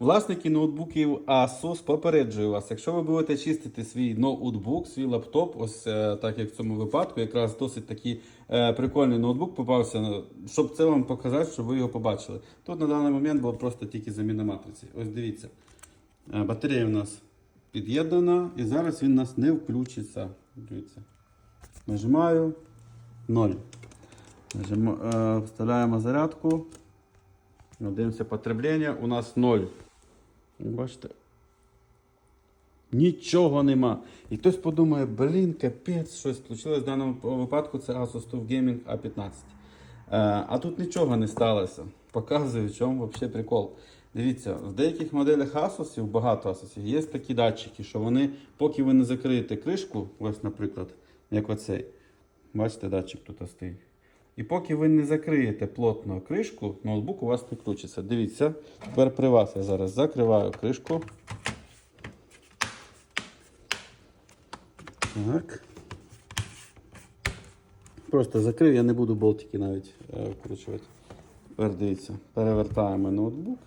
Власники ноутбуків Asus попереджую вас, якщо ви будете чистити свій ноутбук, свій лаптоп, ось е, так як в цьому випадку, якраз досить такий е, прикольний ноутбук попався, щоб це вам показати, щоб ви його побачили. Тут на даний момент була просто тільки заміна матриці. Ось дивіться. Е, Батарея у нас під'єднана і зараз він у нас не включиться. Дивіться. Нажимаю 0. Нажимо, е, вставляємо зарядку. Дивимося потреблення. У нас 0. Бачите? Нічого нема. І хтось подумає, блін, капець, щось случилось в даному випадку. Це Asus TUF Gaming A15. Е, а тут нічого не сталося. Показую, в чому взагалі прикол. Дивіться, в деяких моделях Asus, багато Asus, є такі датчики, що вони, поки ви не закриєте кришку, ось, наприклад, як оцей. Бачите, датчик тут стоїть. І поки ви не закриєте плотно кришку, ноутбук у вас не включиться. Дивіться, тепер при вас я зараз закриваю кришку. Так. Просто закрив, я не буду болтики навіть е, вкручувати. Тепер дивіться, перевертаємо ноутбук.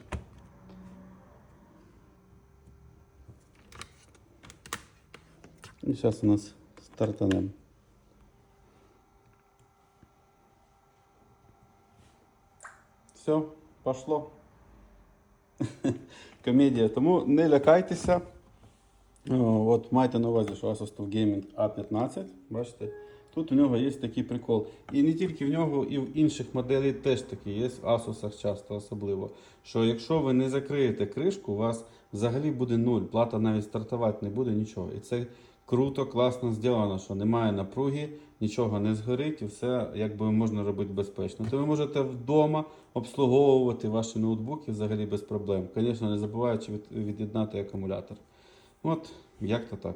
І зараз у нас стартанемо. Все, пошло. Комедія. Тому не лякайтеся. От майте на увазі, що Asus TUF Gaming A15. Бачите? Тут у нього є такий прикол. І не тільки в нього, і в інших моделей теж такі є, в Asus часто особливо. Що якщо ви не закриєте кришку, у вас взагалі буде нуль. Плата навіть стартувати не буде нічого. І це круто, класно зроблено, що немає напруги, нічого не згорить і все якби можна робити безпечно. То ви можете вдома обслуговувати ваші ноутбуки взагалі без проблем. Звісно, не забуваючи від'єднати акумулятор. От, як то так.